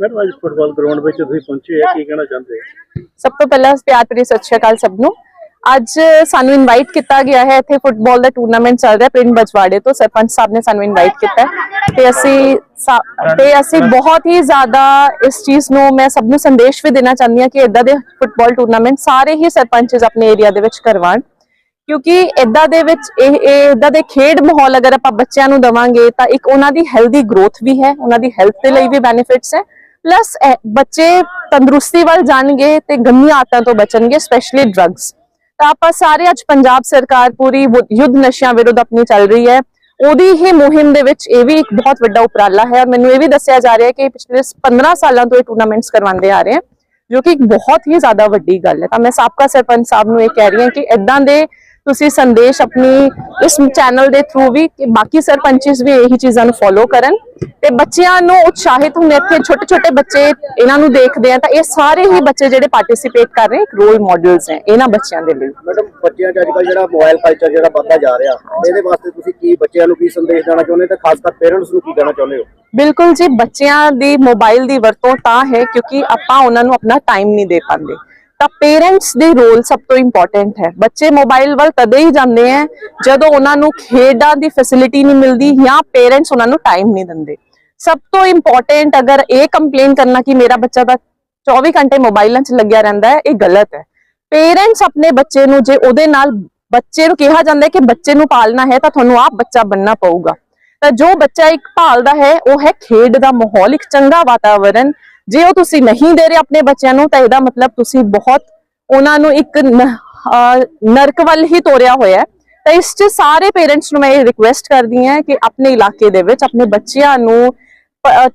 Madam, ਅੱਜ football ground ਵਿੱਚ ਤੁਸੀਂ ਪਹੁੰਚੇ ਆ ਕੀ ਕਹਿਣਾ ਚਾਹੁੰਦੇ ਹੋ? ਸਭ ਤੋਂ ਪਹਿਲਾਂ ਪਿਆਰ ਭਰੀ ਸਤਿ ਸ਼੍ਰੀ ਅਕਾਲ ਸਭ ਨੂੰ। ਅੱਜ ਸਾਨੂੰ ਇਨਵਾਈਟ ਕੀਤਾ ਗਿਆ ਹੈ, ਇੱਥੇ ਫੁੱਟਬਾਲ ਦਾ ਟੂਰਨਾਮੈਂਟ ਚੱਲ ਰਿਹਾ ਪਿੰਡ ਬਜਵਾੜੇ ਤੋਂ। ਸਰਪੰਚ ਸਾਹਿਬ ਨੇ ਸਾਨੂੰ ਇਨਵਾਈਟ ਕੀਤਾ ਤੇ ਅਸੀਂ ਤੇ ਅਸੀਂ ਬਹੁਤ ਹੀ ਜ਼ਿਆਦਾ ਇਸ ਚੀਜ਼ ਨੂੰ ਮੈਂ ਸਭ ਨੂੰ ਸੰਦੇਸ਼ ਵੀ ਦੇਣਾ ਚਾਹੁੰਦੀ ਹਾਂ ਕਿ ਇਦਾਂ ਦੇ ਫੁੱਟਬਾਲ ਟੂਰਨਾਮੈਂਟ ਸਾਰੇ ਹੀ ਸਰਪੰਚਸ ਆਪਣੇ ਏਰੀਆ ਦੇ ਵਿੱਚ ਕਰਵਾਉਣ। ਕਿਉਂਕਿ ਇਦਾਂ ਦੇ ਵਿੱਚ ਇਹ ਇਦਾਂ ਦੇ ਖੇਡ ਮਾਹੌਲ ਅਗਰ ਆਪਾਂ ਬੱਚਿਆਂ ਨੂੰ ਦਵਾਂਗੇ ਤਾਂ ਇੱਕ ਉਹਨਾਂ ਦੀ ਹੈਲਦੀ ਗਰੋਥ ਵੀ ਹੈ, ਉਹਨਾਂ ਦੀ ਹੈਲਥ ਦੇ ਲਈ ਵੀ ਬੈਨੀਫਿਟਸ ਹੈ। ਪਲੱਸ eh, ਬੱਚੇ ਤੰਦਰੁਸਤੀ ਵੱਲ ਜਾਣਗੇ ਤੇ ਗੰਦੀਆਂ ਆਦਤਾਂ ਤੋਂ ਬਚਣਗੇ ਸਪੈਸ਼ਲੀ ਡਰੱਗਸ ਤਾਂ ਆਪਾਂ ਸਾਰੇ ਅੱਜ ਪੰਜਾਬ ਸਰਕਾਰ ਪੂਰੀ ਯੁੱਧ ਨਸ਼ਿਆਂ ਵਿਰੁੱਧ ਆਪਣੀ ਚੱਲ ਰਹੀ ਹੈ। ਉਹਦੀ ਹੀ ਮੁਹਿੰਮ ਦੇ ਵਿੱਚ ਇਹ ਵੀ ਇੱਕ ਬਹੁਤ ਵੱਡਾ ਉਪਰਾਲਾ ਹੈ ਮੈਨੂੰ ਇਹ ਵੀ ਦੱਸਿਆ ਜਾ ਰਿਹਾ ਹੈ ਕਿ ਪਿਛਲੇ 15 ਸਾਲਾਂ ਤੋਂ ਇਹ ਟੂਰਨਾਮੈਂਟਸ ਕਰਵਾਉਂਦੇ ਆ ਰਹੇ ਹਨ ਜੋ ਕਿ ਇੱਕ ਬਹੁਤ ਹੀ ਜ਼ਿਆਦਾ ਵੱਡੀ ਗੱਲ ਹੈ। ਤਾਂ ਮੈਂ ਸਾਬਕਾ ਸਰਪੰਚ ਸਾਹਿਬ ਨੂੰ ਇਹ ਕਹਿ ਰਹੀ ਹਾਂ ਕਿ ਇਦਾਂ ਦੇ ਤੁਸੀਂ ਸੰਦੇਸ਼ ਆਪਣੀ ਇਸ ਚੈਨਲ ਦੇ ਥਰੂ ਵੀ ਕਿ ਬਾਕੀ ਸਰਪੰਚਸ ਵੀ ਇਹੀ ਚੀਜ਼ਾਂ ਨੂੰ ਫੋਲੋ ਕਰਨ ਤੇ ਬੱਚਿਆਂ ਨੂੰ ਉਤਸ਼ਾਹਿਤ ਹੁਣ ਇੱਥੇ ਛੋਟੇ ਛੋਟੇ ਬੱਚੇ ਇਹਨਾਂ ਨੂੰ ਦੇਖਦੇ ਆ ਤਾਂ ਇਹ ਸਾਰੇ ਹੀ ਬੱਚੇ ਜਿਹੜੇ ਪਾਰਟਿਸਿਪੇਟ ਕਰ ਰਹੇ ਇੱਕ ਰੋਲ ਮਾਡਲਸ ਹੈ ਇਹਨਾਂ ਬੱਚਿਆਂ ਦੇ ਲਈ। ਮੈਡਮ ਬੱਚਿਆਂ 'ਚ ਅੱਜਕੱਲ ਜਿਹੜਾ ਮੋਬਾਈਲ ਕਲਚਰ ਜਿਹੜਾ ਵੱਧਦਾ ਜਾ ਰਿਹਾ ਇਹਦੇ ਵਾਸਤੇ ਤੁਸੀਂ ਕੀ ਬੱਚਿਆਂ ਨੂੰ ਕੀ ਸੰਦੇਸ਼ ਦੇਣਾ ਚਾਹੁੰਦੇ ਤੇ ਖਾਸ ਕਰ ਪੇਰੈਂਟਸ ਨੂੰ ਕੀ ਕਹਿਣਾ ਚਾਹੁੰਦੇ ਹੋ? ਬਿਲਕੁਲ ਜੀ ਬੱਚਿਆਂ ਦੀ ਮੋਬਾਈਲ ਦੀ ਵਰਤੋਂ ਤਾਂ ਹੈ ਕਿਉਂਕਿ ਆਪਾਂ ਉਹਨਾਂ ਨੂੰ ਆਪਣਾ ਟਾਈਮ ਨਹੀਂ ਦੇ ਪਾਉਂਦੇ। ਤਾਂ ਪੇਰੈਂਟਸ ਦੀ ਰੋਲ ਸਭ ਤੋਂ ਇੰਪੋਰਟੈਂਟ ਹੈ। ਬੱਚੇ ਮੋਬਾਈਲ ਵੱਲ ਤਦੇ ਹੀ ਜਾਂਦੇ ਹੈ ਜਦੋਂ ਉਹਨਾਂ ਨੂੰ ਖੇਡਾਂ ਦੀ ਫੈਸਿਲਿਟੀ ਨਹੀਂ ਮਿਲਦੀ ਜਾਂ ਪੇਰੈਂਟਸ ਉਹਨਾਂ ਨੂੰ ਟਾਈਮ ਨਹੀਂ ਦਿੰਦੇ। ਸਭ ਤੋਂ ਇੰਪੋਰਟੈਂਟ ਅਗਰ ਇਹ ਕੰਪਲੇਨ ਕਰਨਾ ਕਿ ਮੇਰਾ ਬੱਚਾ ਤਾਂ 24 ਘੰਟੇ ਮੋਬਾਈਲਾਂ 'ਚ ਲੱਗਿਆ ਰਹਿੰਦਾ ਹੈ ਇਹ ਗਲਤ ਹੈ ਪੇਰੈਂਟਸ ਆਪਣੇ ਬੱਚੇ ਨੂੰ ਜੇ ਉਹਦੇ ਨਾਲ ਬੱਚੇ ਨੂੰ ਕਿਹਾ ਜਾਂਦਾ ਹੈ ਕਿ ਬੱਚੇ ਨੂੰ ਪਾਲਣਾ ਹੈ ਤਾਂ ਤੁਹਾਨੂੰ ਆਪ ਬੱਚਾ ਬਣਨਾ ਪਊਗਾ। ਤਾਂ ਜੋ ਬੱਚਾ ਇੱਕ ਭਾਲਦਾ ਹੈ, ਉਹ ਹੈ ਖੇਡ ਦਾ ਮਾਹੌਲ, ਇੱਕ ਚੰਗਾ ਵਾਤਾਵਰਣ ਜੇ ਉਹ ਤੁਸੀਂ ਨਹੀਂ ਦੇ ਰਹੇ ਆਪਣੇ ਬੱਚਿਆਂ ਨੂੰ, ਤਾਂ ਇਹਦਾ ਮਤਲਬ ਤੁਸੀਂ ਬਹੁਤ ਉਹਨਾਂ ਨੂੰ ਇੱਕ ਨਰਕ ਵੱਲ ਹੀ ਤੋਰਿਆ ਹੋਇਆ ਹੈ। ਤਾਂ ਇਸ 'ਚ ਸਾਰੇ ਪੇਰੈਂਟਸ ਨੂੰ ਮੈਂ ਇਹ ਰਿਕੁਐਸਟ ਕਰਦੀ ਹਾਂ ਕਿ ਆਪਣੇ ਇਲਾਕੇ ਦੇ ਵਿੱਚ ਆਪਣੇ ਬੱਚਿਆਂ ਨੂੰ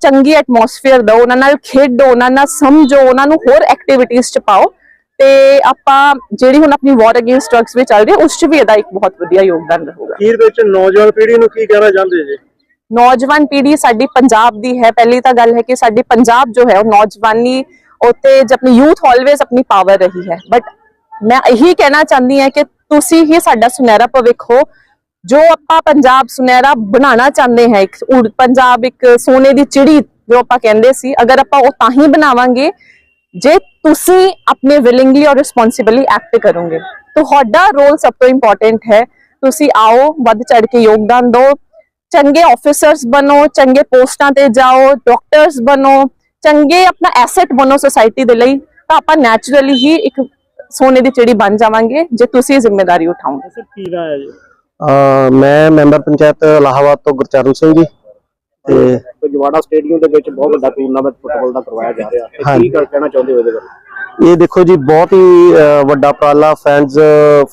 ਚੰਗੀ ਐਟਮੋਸਫੇਅਰ ਦਿਓ, ਉਹਨਾਂ ਨਾਲ ਖੇਡੋ, ਉਹਨਾਂ ਨਾਲ ਸਮਝੋ, ਉਹਨਾਂ ਨੂੰ ਹੋਰ ਐਕਟੀਵਿਟੀਜ਼ 'ਚ ਪਾਓ। ਤੇ ਆਪਾਂ ਜਿਹੜੀ ਹੁਣ ਆਪਣੀ ਵਾਰ ਅਗੇਂਸਟ ਡਰੱਗਸ ਵੀ ਚੱਲ ਰਹੀ ਉਸ 'ਚ ਵੀ ਇਹਦਾ ਇੱਕ ਬਹੁਤ ਵਧੀਆ ਯੋਗਦਾਨ ਰਹੂਗਾ। ਅਖੀਰ ਵਿੱਚ ਨੌਜਵਾਨ ਪੀੜ੍ਹੀ ਨੂੰ ਕੀ ਕਹਿਣਾ ਚਾਹੁੰਦੇ ਜੀ? ਨੌਜਵਾਨ ਪੀੜ੍ਹੀ ਸਾਡੀ ਪੰਜਾਬ ਦੀ ਹੈ ਪਹਿਲੀ ਤਾਂ ਗੱਲ ਹੈ ਕਿ ਸਾਡੀ ਪੰਜਾਬ ਜੋ ਹੈ ਉਹ ਨੌਜਵਾਨੀ ਉੱਤੇ ਜ ਆਪਣੀ ਯੂਥ ਆਲਵੇਸ ਆਪਣੀ ਪਾਵਰ ਰਹੀ ਹੈ ਬਟ ਮੈਂ ਇਹੀ ਕਹਿਣਾ ਚਾਹੁੰਦੀ ਹਾਂ ਕਿ ਤੁਸੀਂ ਹੀ ਸਾਡਾ ਸੁਨਹਿਰਾ ਭਵਿੱਖ ਹੋ ਜੋ ਆਪਾਂ ਪੰਜਾਬ ਸੁਨਹਿਰਾ ਬਣਾਉਣਾ ਚਾਹੁੰਦੇ ਹਾਂ ਇੱਕ ਉੜ- ਪੰਜਾਬ ਇੱਕ ਸੋਨੇ ਦੀ ਚਿੜੀ ਜੋ ਆਪਾਂ ਕਹਿੰਦੇ ਸੀ ਅਗਰ ਆਪਾਂ ਉਹ ਤਾਂ ਹੀ ਬਣਾਵਾਂਗੇ ਜੇ ਤੁਸੀਂ ਆਪਣੇ ਵਿਲਿੰਗਲੀ ਔਰ ਰਿਸਪੌਂਸਿਬਲੀ ਐਕਟ ਕਰੋਗੇ ਤੁਹਾਡਾ ਰੋਲ ਸਭ ਤੋਂ ਇੰਪੋਰਟੈਂਟ ਹੈ ਤੁਸੀਂ ਆਓ ਵੱਧ ਚੜ ਕੇ ਯੋਗਦਾਨ ਦਿਓ ਚੰਗੇ ਆਫੀਸਰਸ ਬਣੋ ਚੰਗੇ ਪੋਸਟਾਂ ਤੇ ਜਾਓ ਡਾਕਟਰਸ ਬਣੋ ਚੰਗੇ ਆਪਣਾ ਐਸੈਟ ਬਣੋ ਸੋਸਾਇਟੀ ਦੇ ਲਈ ਤਾਂ ਆਪਾਂ ਨੈਚੁਰਲੀ ਹੀ ਇੱਕ ਸੋਨੇ ਦੀ ਚਿੜੀ ਬਣ ਜਾਵਾਂਗੇ ਜੇ ਤੁਸੀਂ ਜ਼ਿੰਮੇਵਾਰੀ ਉਠਾਓਗੇ। ਸਰ ਕੀ ਨਾਂ ਹੈ ਜੀ? ਮੈਂ ਮੈਂਬਰ ਪੰਚਾਇਤ ਇਲਾਹਾਬਾਦ ਤੋਂ ਗੁਰਚਰਨ ਸਿੰਘ ਜੀ ਤੇ ਜਵਾੜਾ ਸਟੇਡੀਅਮ ਦੇ ਵਿੱਚ ਬਹੁਤ ਵੱਡਾ ਟੂਰਨਾਮੈਂਟ ਫੁੱਟਬਾਲ ਦਾ ਕਰਵਾਇਆ ਜਾ ਰਿਹਾ। ਹਾਂਜੀ। ਕੀ ਗੱਲ ਕਹਿਣਾ ਚਾਹੁੰਦੇ ਹੋ ਇਹਦੇ ਬਾਰੇ? ਇਹ ਦੇਖੋ ਜੀ ਬਹੁਤ ਹੀ ਵੱਡਾ ਉਪਰਾਲਾ ਫੈਨਸ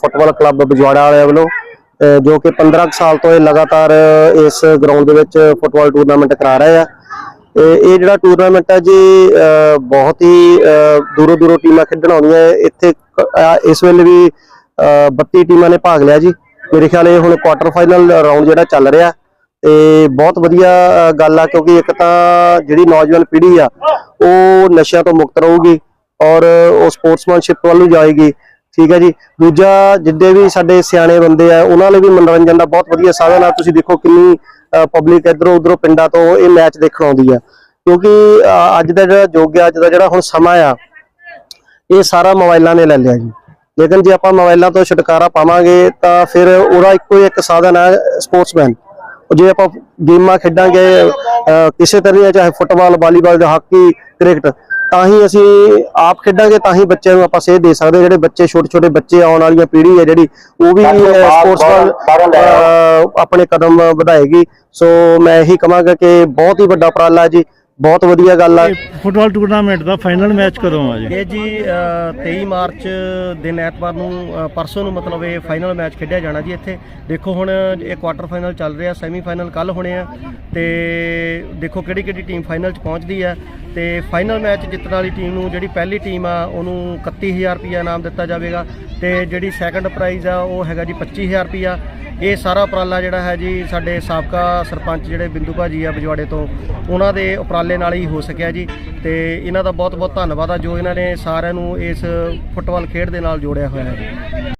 ਫੁੱਟਬਾਲ ਕਲੱਬ ਬਜਵਾੜਾ ਵਾਲਿਆਂ ਵੱਲੋਂ ਜੋ ਕਿ 15 ਕੁ ਸਾਲ ਤੋਂ ਇਹ ਲਗਾਤਾਰ ਇਸ ਗਰਾਊਂਡ ਦੇ ਵਿੱਚ ਫੁੱਟਬਾਲ ਟੂਰਨਾਮੈਂਟ ਕਰਾ ਰਹੇ ਆ। ਤੇ ਇਹ ਜਿਹੜਾ ਟੂਰਨਾਮੈਂਟ ਹੈ ਜੀ ਬਹੁਤ ਹੀ ਦੂਰੋਂ ਦੂਰੋਂ ਟੀਮਾਂ ਖੇਡਣ ਆਉਂਦੀਆਂ। ਇੱਥੇ ਇਸ ਵੇਲੇ ਵੀ ਅਹ, 32 ਟੀਮਾਂ ਨੇ ਭਾਗ ਲਿਆ ਜੀ। ਮੇਰੇ ਖਿਆਲ ਇਹ ਹੁਣ ਕੁਆਟਰ ਫਾਈਨਲ ਰਾਊਂਡ ਜਿਹੜਾ ਚੱਲ ਰਿਹਾ। ਤੇ ਬਹੁਤ ਵਧੀਆ ਗੱਲ ਆ ਕਿਉਂਕਿ ਇੱਕ ਤਾਂ ਜਿਹੜੀ ਨੌਜਵਾਨ ਪੀੜ੍ਹੀ ਆ ਉਹ ਨਸ਼ਿਆਂ ਤੋਂ ਮੁਕਤ ਰਹੂਗੀ ਔਰ ਉਹ ਸਪੋਰਟਸਮੈਨਸ਼ਿਪ ਵੱਲ ਨੂੰ ਜਾਏਗੀ। ਠੀਕ ਹੈ ਜੀ। ਦੂਜਾ ਜਿੱਦੇ ਵੀ ਸਾਡੇ ਸਿਆਣੇ ਬੰਦੇ ਆ, ਉਹਨਾਂ ਲਈ ਵੀ ਮਨੋਰੰਜਨ ਦਾ ਬਹੁਤ ਵਧੀਆ ਸਾਧਨ ਆ। ਤੁਸੀਂ ਦੇਖੋ ਕਿੰਨੀ ਪਬਲਿਕ ਇਧਰੋਂ ਉਧਰੋਂ ਪਿੰਡਾਂ ਤੋਂ ਇਹ ਮੈਚ ਦੇਖਣ ਆਉਂਦੀ ਆ। ਕਿਉਂਕਿ ਅੱਜ ਦਾ ਜਿਹੜਾ ਯੁੱਗ ਆ, ਅੱਜ ਦਾ ਜਿਹੜਾ ਹੁਣ ਸਮਾਂ ਆ, ਇਹ ਸਾਰਾ ਮੋਬਾਈਲਾਂ ਨੇ ਲੈ ਲਿਆ ਜੀ। ਲੇਕਿਨ ਜੇ ਆਪਾਂ ਮੋਬਾਈਲਾਂ ਤੋਂ ਛੁਟਕਾਰਾ ਪਾਵਾਂਗੇ, ਤਾਂ ਫਿਰ ਉਹਦਾ ਇੱਕੋ ਹੀ ਇੱਕ ਸਾਧਨ ਹੈ ਸਪੋਰਟਸਮੈਨ ਜੇ ਆਪਾਂ ਗੇਮਾਂ ਖੇਡਾਂਗੇ ਕਿਸੇ ਤਰ੍ਹਾਂ ਦੀਆਂ, ਚਾਹੇ ਫੁੱਟਬਾਲ, ਵਾਲੀਬਾਲ ਜਾਂ ਹਾਕੀ, ਕ੍ਰਿਕਟ ਤਾਂ ਹੀ ਅਸੀਂ ਆਪ ਖੇਡਾਂਗੇ ਤਾਂ ਹੀ ਬੱਚਿਆਂ ਨੂੰ ਆਪਾਂ ਸੇਧ ਦੇ ਸਕਦੇ ਜਿਹੜੇ ਬੱਚੇ ਛੋਟੇ ਛੋਟੇ ਬੱਚੇ ਆਉਣ ਵਾਲੀਆਂ ਪੀੜ੍ਹੀ ਹੈ ਜਿਹੜੀ ਉਹ ਵੀ ਸਪੋਰਟਸ ਵੱਲ ਆਪਣੇ ਕਦਮ ਵਧਾਏਗੀ। ਸੋ ਮੈਂ ਇਹੀ ਕਹਾਂਗਾ ਕਿ ਬਹੁਤ ਹੀ ਵੱਡਾ ਉਪਰਾਲਾ ਜੀ। ਬਹੁਤ ਵਧੀਆ ਗੱਲ ਆ। ਫੁੱਟਬਾਲ ਟੂਰਨਾਮੈਂਟ ਦਾ ਫਾਈਨਲ ਮੈਚ ਕਦੋਂ ਆ ਜੀ? ਇਹ ਜੀ ਅ, 23 ਮਾਰਚ ਦਿਨ ਐਤਵਾਰ ਨੂੰ ਪਰਸੋਂ ਨੂੰ ਮਤਲਬ ਇਹ ਫਾਈਨਲ ਮੈਚ ਖੇਡਿਆ ਜਾਣਾ ਜੀ ਇੱਥੇ। ਦੇਖੋ ਹੁਣ ਇਹ ਕੁਆਟਰ ਫਾਈਨਲ ਚੱਲ ਰਿਹਾ ਸੈਮੀ ਫਾਈਨਲ ਕੱਲ ਹੋਣੇ ਆ। ਤੇ ਦੇਖੋ ਕਿਹੜੀ ਕਿਹੜੀ ਟੀਮ ਫਾਈਨਲ 'ਚ ਪਹੁੰਚਦੀ ਆ। ਤੇ ਫਾਈਨਲ ਮੈਚ ਜਿੱਤਣ ਵਾਲੀ ਟੀਮ ਨੂੰ ਜਿਹੜੀ ਪਹਿਲੀ ਟੀਮ ਆ ਉਹਨੂੰ 31000 ਰੁਪਇਆ ਇਨਾਮ ਦਿੱਤਾ ਜਾਵੇਗਾ। ਤੇ ਜਿਹੜੀ ਸੈਕੰਡ ਪ੍ਰਾਈਜ਼ ਆ ਉਹ ਹੈਗਾ ਜੀ 25000 ਰੁਪਇਆ ਇਹ ਸਾਰਾ ਉਪਰਾਲਾ ਜਿਹੜਾ ਹੈ ਜੀ ਸਾਡੇ ਸਾਬਕਾ ਸਰਪੰਚ ਜਿਹੜੇ ਬਿੰਦੂ ਭਾਜੀ ਆ ਬਜਵਾੜੇ ਤੋਂ ਉਹਨਾਂ ਦੇ ਉਪਰਾਲੇ ਨਾਲ ਹੀ ਹੋ ਸਕਿਆ ਜੀ। ਤੇ ਇਹਨਾਂ ਦਾ ਬਹੁਤ ਬਹੁਤ ਧੰਨਵਾਦ ਆ ਜੋ ਇਹਨਾਂ ਨੇ ਸਾਰਿਆਂ ਨੂੰ ਇਸ ਫੁੱਟਬਾਲ ਖੇਡ ਦੇ ਨਾਲ ਜੋੜਿਆ ਹੋਇਆ ਹੈ।